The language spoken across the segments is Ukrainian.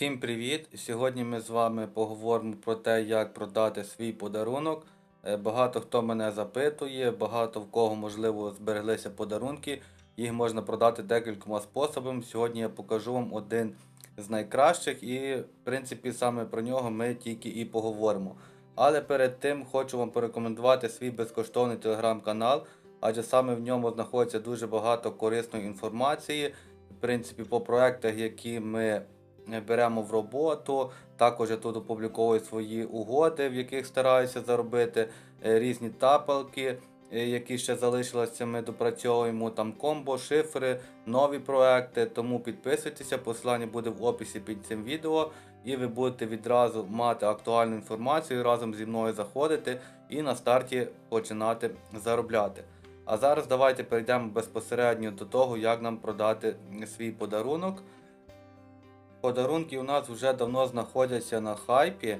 Всім привіт! Сьогодні ми з вами поговоримо про те, як продати свій подарунок. Е, Багато хто мене запитує, багато в кого можливо збереглися подарунки. Їх можна продати декількома способами. Сьогодні я покажу вам один з найкращих і, в принципі, саме про нього ми тільки і поговоримо. Але перед тим хочу вам порекомендувати свій безкоштовний телеграм-канал, адже саме в ньому знаходиться дуже багато корисної інформації, в принципі, по проектах, які ми беремо в роботу. Також я тут опубліковую свої угоди, в яких стараюся заробити е, різні тапалки, е, які ще залишилися. Ми допрацьовуємо там комбо, шифри, нові проекти. Тому підписуйтеся, посилання буде в описі під цим відео, і ви будете відразу мати актуальну інформацію, разом зі мною заходити і на старті починати заробляти. А зараз давайте перейдемо безпосередньо до того, як нам продати свій подарунок. Подарунки у нас вже давно знаходяться на хайпі.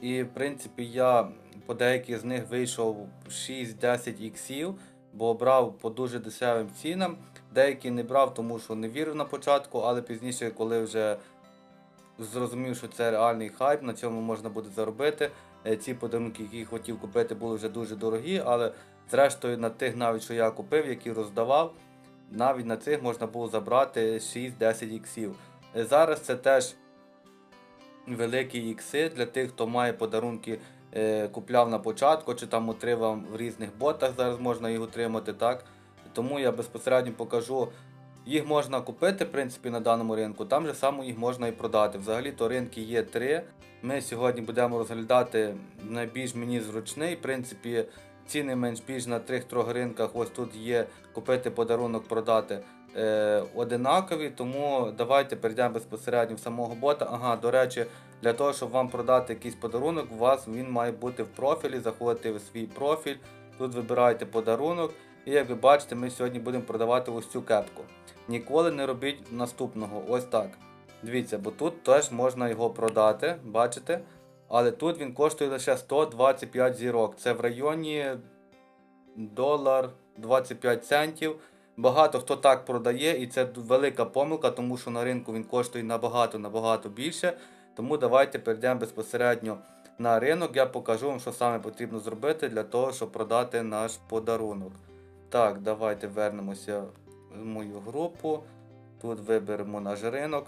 І, в принципі, я по деяких з них вийшов 6-10 іксів, бо брав по дуже дешевим цінам. Деякі не брав, тому що не вірив на початку, але пізніше, коли вже зрозумів, що це реальний хайп, на цьому можна буде заробити. Е, Ці подарунки, які хотів купити, були вже дуже дорогі, але зрештою на тих, навіть що я купив, які роздавав, навіть на цих можна було забрати 6-10 іксів. Зараз це теж великі ікси для тих, хто має подарунки, е, купляв на початку, чи там отримав в різних ботах. Зараз можна їх отримати, так. Тому я безпосередньо покажу. Їх можна купити, в принципі, на даному ринку, там же само їх можна і продати. Взагалі то ринки є три. Ми сьогодні будемо розглядати найбільш мені зручний. В принципі, ціни менш більш на трьох ринках. Ось тут є купити подарунок, продати е, одинакові. Тому давайте перейдемо безпосередньо в самого бота. Ага, до речі, для того, щоб вам продати якийсь подарунок, у вас він має бути в профілі. Заходите в свій профіль, тут вибираєте подарунок. І як ви бачите, ми сьогодні будемо продавати ось цю кепку. Ніколи не робіть наступного. Ось так. Дивіться, бо тут теж можна його продати, бачите? Але тут він коштує лише 125 зірок. Це в районі долар 25 центів. Багато хто так продає, і це велика помилка, тому що на ринку він коштує набагато-набагато більше. Тому давайте перейдемо безпосередньо на ринок. Я покажу вам, що саме потрібно зробити для того, щоб продати наш подарунок. Так, давайте вернемося в мою групу. Тут виберемо наш ринок.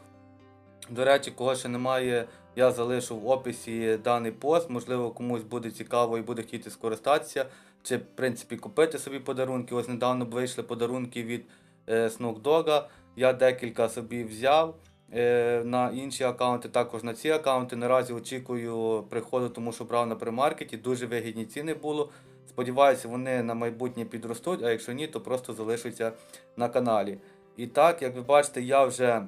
До речі, кого ще немає, я залишу в описі даний пост. Можливо, комусь буде цікаво і буде хотіти скористатися. Чи, в принципі, купити собі подарунки. Ось недавно вийшли подарунки від е, Snoop. Я декілька собі взяв е, на інші аккаунти, також на ці аккаунти. Наразі очікую приходу, тому що брав на примаркеті. Дуже вигідні ціни було. Сподіваюся, вони на майбутнє підростуть, а якщо ні, то просто залишаться на каналі. І так, як ви бачите, я вже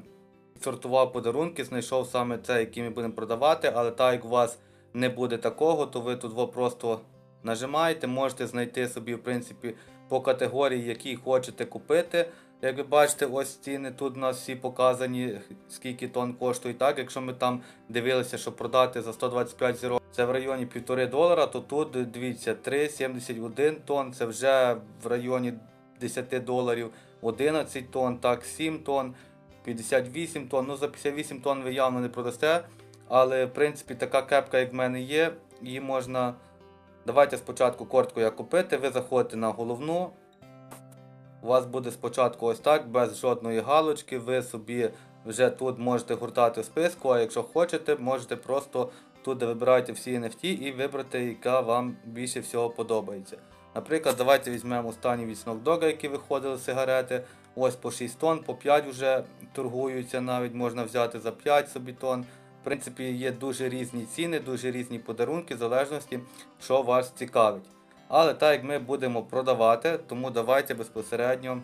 сортував подарунки, знайшов саме це, який ми будемо продавати, але так як у вас не буде такого, то ви тут просто нажимаєте, можете знайти собі, в принципі, по категорії, які хочете купити. Як ви бачите, ось ціни тут у нас всі показані, скільки тонн коштує. Так, якщо ми там дивилися, що продати за 125 зірок, це в районі 1,5 долара, то тут дивіться 3,71 тонн, це вже в районі 10 доларів, 11 тонн, так, 7 тонн, 58 тонн. Ну за 58 тонн ви явно не продасте. Але в принципі така кепка, як в мене є, її можна. Давайте спочатку коротко як купити. Ви заходите на головну. У вас буде спочатку ось так, без жодної галочки. Ви собі вже тут можете гуртати в списку, а якщо хочете, можете просто тут де вибираєте всі NFT і вибрати, яка вам більше всього подобається. Наприклад, давайте візьмемо останні від Dogg, які виходили сигарети. Ось по 6 тонн, по 5 вже торгуються, навіть можна взяти за 5 собі тонн. Принципі, є дуже різні ціни, дуже різні подарунки, в залежності, що вас цікавить. Але так як ми будемо продавати, тому давайте безпосередньо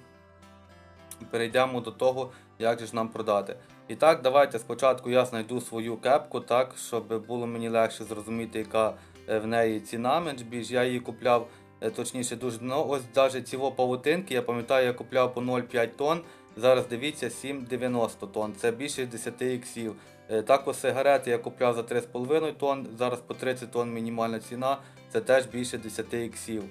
перейдемо до того, як же ж нам продати. І так, давайте спочатку я знайду свою кепку, так, щоб було мені легше зрозуміти, яка е, в неї ціна менш більш. Я її купляв е, точніше дуже ну, ось навіть ці павутинки, я пам'ятаю, я купляв по 0,5 тонн. Зараз дивіться 7,90 тонн. Це більше 10 іксів. Е, Також сигарети я купляв за 3,5 тонн, зараз по 30 тонн мінімальна ціна, це теж більше 10 іксів.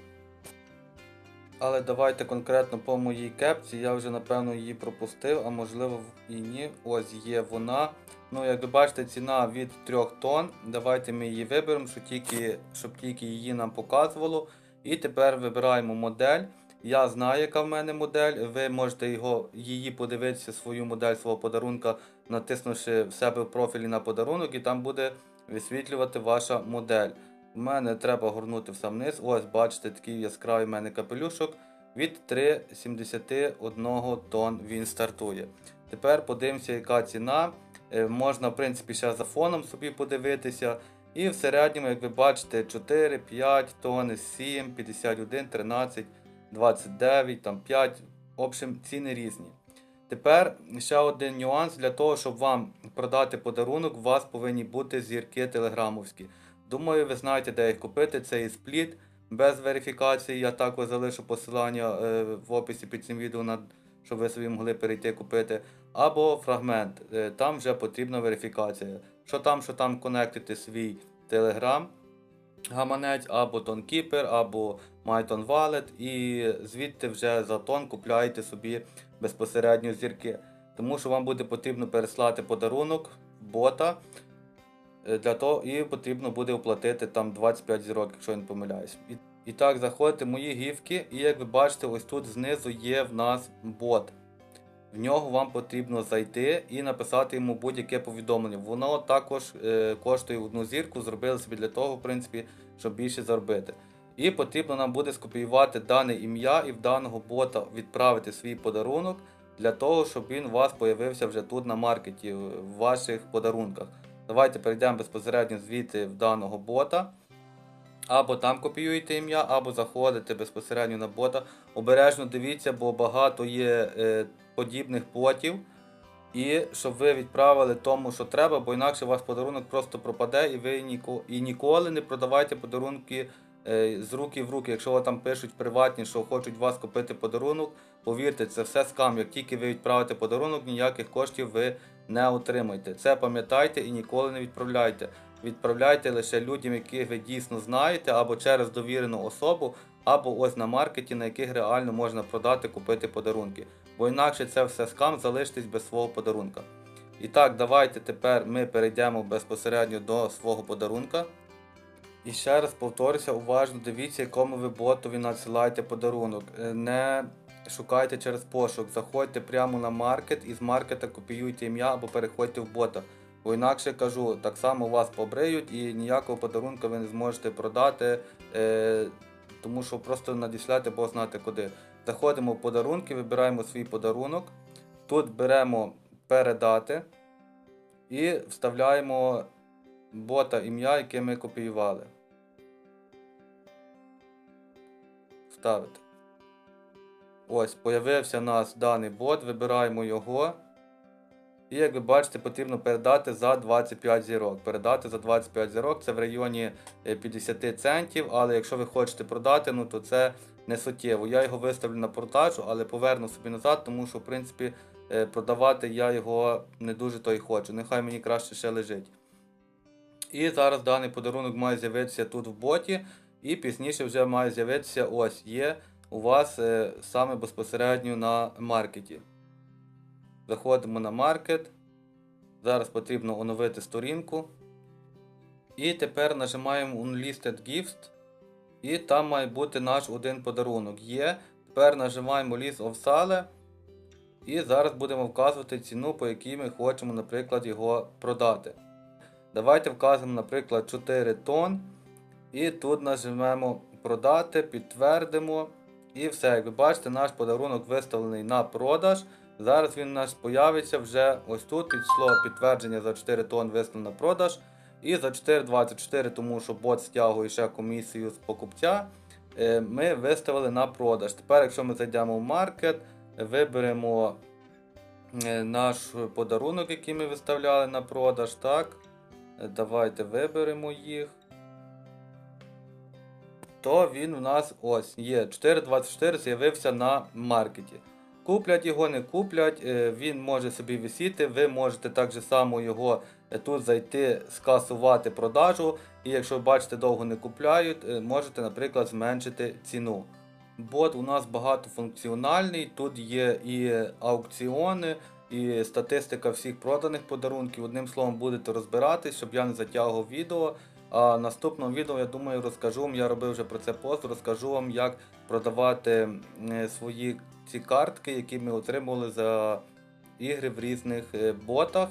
Але давайте конкретно по моїй кепці. Я вже напевно її пропустив, а можливо і ні. Ось є вона. Ну, як ви бачите, ціна від 3 тонн. Давайте ми її виберемо, щоб тільки, щоб тільки її нам показувало. І тепер вибираємо модель. Я знаю, яка в мене модель. Ви можете його, її подивитися, свою модель свого подарунка, натиснувши в себе в профілі на подарунок, і там буде висвітлювати ваша модель. У мене треба горнути в сам низ. Ось, бачите, такий яскравий в мене капелюшок. Від 3,71 тонн він стартує. Тепер подивимося, яка ціна. Е, Можна, в принципі, ще за фоном собі подивитися. І в середньому, як ви бачите, 4, 5 тонн, 7, 51, 13, 29, там 5. В общем, ціни різні. Тепер ще один нюанс для того, щоб вам продати подарунок, у вас повинні бути зірки телеграмовські. Думаю, ви знаєте, де їх купити. Це і спліт без верифікації. Я також залишу посилання е, в описі під цим відео, щоб ви собі могли перейти купити. Або фрагмент. Е, там вже потрібна верифікація. Що там, що там конектити свій телеграм гаманець, або TonKeeper, або MyTon Wallet, і звідти вже за тон купляєте собі безпосередньо зірки. Тому що вам буде потрібно переслати подарунок бота. Е, Для того і потрібно буде оплатити там 25 зірок, якщо я не помиляюсь. І, і так, заходите в мої гівки, і як ви бачите, ось тут знизу є в нас бот. В нього вам потрібно зайти і написати йому будь-яке повідомлення. Воно також е, коштує одну зірку, зробили собі для того, в принципі, щоб більше заробити. І потрібно нам буде скопіювати дане ім'я і в даного бота відправити свій подарунок для того, щоб він у вас появився вже тут на маркеті в ваших подарунках. Давайте перейдемо безпосередньо звідти в даного бота. Або там копіюєте ім'я, або заходите безпосередньо на бота. Обережно дивіться, бо багато є е, подібних ботів. І щоб ви відправили тому, що треба, бо інакше у вас подарунок просто пропаде, і ви ніко, і ніколи не продавайте подарунки з руки в руки. Якщо ви там пишуть приватні, що хочуть вас купити подарунок, повірте, це все скам. Як тільки ви відправите подарунок, ніяких коштів ви не отримаєте. Це пам'ятайте і ніколи не відправляйте. Відправляйте лише людям, яких ви дійсно знаєте, або через довірену особу, або ось на маркеті, на яких реально можна продати, купити подарунки. Бо інакше це все скам, залиштесь без свого подарунка. І так, давайте тепер ми перейдемо безпосередньо до свого подарунка. І ще раз повторюся, уважно дивіться, якому ви ботові надсилаєте подарунок. Е, Не шукайте через пошук, заходьте прямо на маркет і з маркета копіюйте ім'я або переходьте в бота. Бо інакше кажу, так само вас побриють і ніякого подарунка ви не зможете продати, е, тому що просто надішлете, бо знати куди. Заходимо в подарунки, вибираємо свій подарунок. Тут беремо передати і вставляємо бота ім'я, яке ми копіювали. Вставити. Ось, появився у нас даний бот, вибираємо його. І як ви бачите, потрібно передати за 25 зірок. Передати за 25 зірок це в районі е, 50 центів, але якщо ви хочете продати, ну то це не суттєво. Я його виставлю на продажу, але поверну собі назад, тому що в принципі е, продавати я його не дуже то й хочу. Нехай мені краще ще лежить. І зараз даний подарунок має з'явитися тут в боті, і пізніше вже має з'явитися ось є у вас е, саме безпосередньо на маркеті. Заходимо на маркет. Зараз потрібно оновити сторінку. І тепер нажимаємо Unlisted Gifts. І там має бути наш один подарунок. Є. Тепер нажимаємо List of Sale. І зараз будемо вказувати ціну, по якій ми хочемо, наприклад, його продати. Давайте вказуємо, наприклад, 4 тонн. І тут нажмемо продати, підтвердимо. І все, як ви бачите, наш подарунок виставлений на продаж. Зараз він у нас появиться вже ось тут. Підійшло підтвердження за 4 тонн виставлено на продаж. І за 4,24, тому що бот стягує ще комісію з покупця. е, Ми виставили на продаж. Тепер, якщо ми зайдемо в маркет, виберемо е, наш подарунок, який ми виставляли на продаж. Так. Е, Давайте виберемо їх. То він у нас ось є 4,24 з'явився на маркеті. Куплять його, не куплять, е, він може собі висіти. Ви можете так само його е, тут зайти, скасувати продажу. І якщо бачите, довго не купляють, можете, наприклад, зменшити ціну. бот у нас багатофункціональний. Тут є і аукціони, і статистика всіх проданих подарунків. Одним словом, будете розбиратись, щоб я не затягував відео. А в наступному відео, я думаю, розкажу вам, я робив вже про це пост, розкажу вам, як продавати свої ці картки, які ми отримували за ігри в різних е, ботах,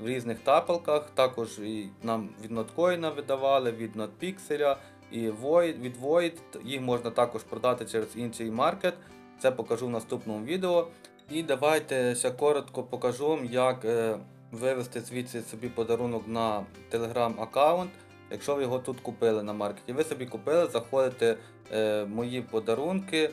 в різних тапалках. Також і нам від Notcoin видавали, від NotPixel і Void, від Void. Їх можна також продати через інший маркет. Це покажу в наступному відео. І давайте ще коротко покажу вам, як е, вивести звідси собі подарунок на Telegram аккаунт. Якщо ви його тут купили на маркеті, ви собі купили, заходите е, мої подарунки.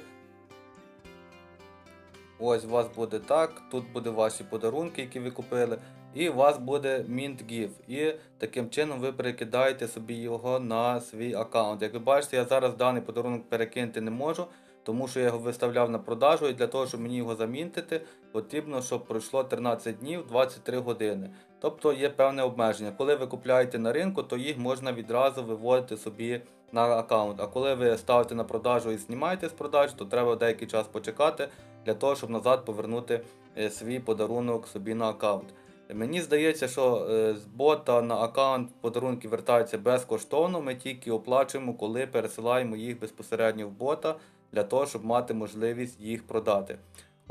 Ось у вас буде так, тут буде ваші подарунки, які ви купили, і у вас буде Mint Gift. І таким чином ви перекидаєте собі його на свій аккаунт. Як ви бачите, я зараз даний подарунок перекинути не можу, тому що я його виставляв на продажу, і для того, щоб мені його замінтити, потрібно, щоб пройшло 13 днів 23 години. Тобто є певне обмеження. Коли ви купляєте на ринку, то їх можна відразу виводити собі на аккаунт. А коли ви ставите на продажу і знімаєте з продажу, то треба деякий час почекати для того, щоб назад повернути е, свій подарунок собі на аккаунт. Мені здається, що е, з бота на аккаунт подарунки вертаються безкоштовно. Ми тільки оплачуємо, коли пересилаємо їх безпосередньо в бота для того, щоб мати можливість їх продати.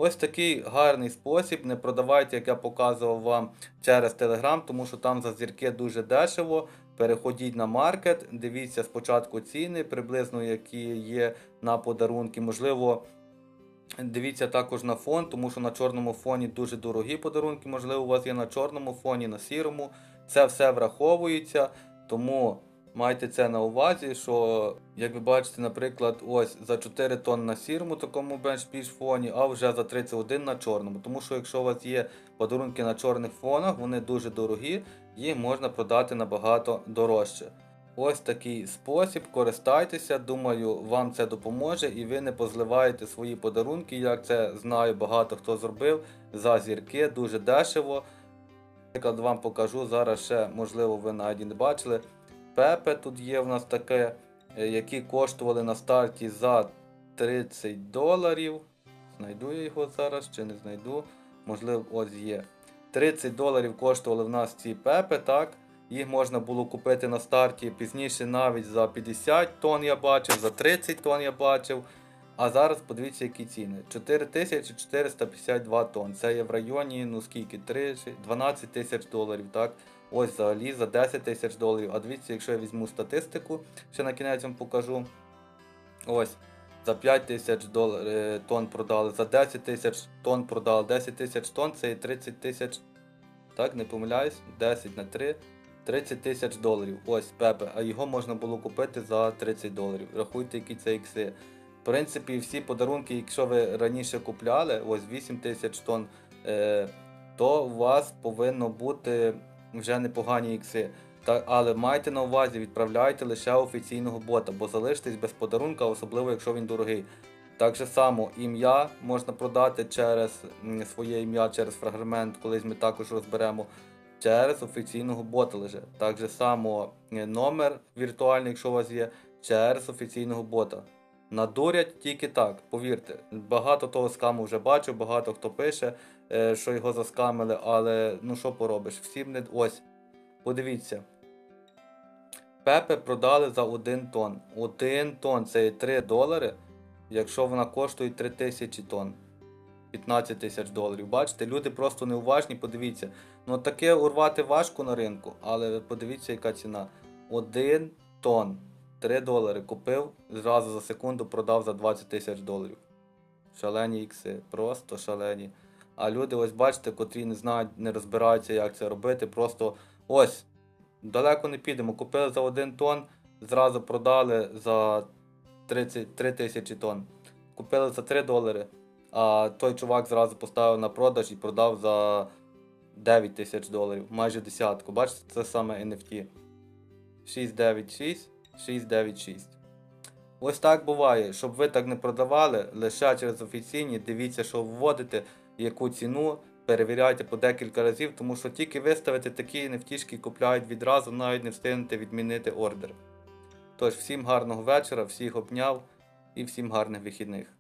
Ось такий гарний спосіб. Не продавайте, як я показував вам через Telegram, тому що там за зірки дуже дешево. Переходіть на маркет, дивіться спочатку ціни, приблизно які є на подарунки. Можливо, дивіться також на фон, тому що на чорному фоні дуже дорогі подарунки. Можливо, у вас є на чорному фоні, на сірому. Це все враховується. Тому майте це на увазі, що, як ви бачите, наприклад, ось за 4 тонн на сірому такому бенчпіш фоні, а вже за 31 на чорному. Тому що якщо у вас є подарунки на чорних фонах, вони дуже дорогі, їх можна продати набагато дорожче. Ось такий спосіб, користайтеся, думаю, вам це допоможе і ви не позливаєте свої подарунки, як це знаю, багато хто зробив за зірки, дуже дешево. Наприклад, вам покажу зараз ще, можливо, ви навіть не бачили. Пепе тут є в нас таке, е, які коштували на старті за 30 доларів. Знайду я його зараз чи не знайду. Можливо, ось є. 30 доларів коштували в нас ці пепи, так? Їх можна було купити на старті пізніше навіть за 50 тонн я бачив, за 30 тонн я бачив. А зараз подивіться, які ціни. 4452 тонн. Це є в районі, ну скільки, 3, 12 тисяч доларів, так? Ось взагалі за 10 тисяч доларів. А дивіться, якщо я візьму статистику, ще на кінець вам покажу. Ось. За 5 тисяч дол... е, тонн продали, за 10 тисяч тонн продали. 10 тисяч тонн це є 30 тисяч. Так, не помиляюсь, 10 на 3. 30 тисяч доларів. Ось Пепе, а його можна було купити за 30 доларів. Рахуйте, які це ікси. В принципі, всі подарунки, якщо ви раніше купляли, ось 8 тисяч тонн, е, то у вас повинно бути вже непогані ікси. Та, але майте на увазі, відправляйте лише офіційного бота, бо залишитесь без подарунка, особливо якщо він дорогий. Так же само ім'я можна продати через своє ім'я, через фрагмент, колись ми також розберемо через офіційного бота лише. Так же само е, номер віртуальний, якщо у вас є, через офіційного бота. Надурять тільки так, повірте. Багато того скаму вже бачив, багато хто пише, що його заскамили, але ну що поробиш? Всім не ось. Подивіться. Пепе продали за 1 тонн. 1 тонн це є 3 долари, якщо вона коштує 3 тисячі тонн. 15 тисяч доларів. Бачите, люди просто неуважні, подивіться. Ну таке урвати важко на ринку, але подивіться, яка ціна. 1 тонн. 3 долари купив, зразу за секунду продав за 20 тисяч доларів. Шалені ікси, просто шалені. А люди, ось бачите, котрі не знають, не розбираються, як це робити. Просто ось, далеко не підемо. Купили за 1 тонн, зразу продали за 33 тисячі тонн. Купили за 3 долари, а той чувак зразу поставив на продаж і продав за 9 тисяч доларів, майже десятку. Бачите, це саме NFT. 696, 696. Ось так буває, щоб ви так не продавали, лише через офіційні, дивіться, що вводите, яку ціну, перевіряйте по декілька разів, тому що тільки виставити такі невтішки купляють відразу, навіть не встигнете відмінити ордер. Тож, всім гарного вечора, всіх обняв, і всім гарних вихідних.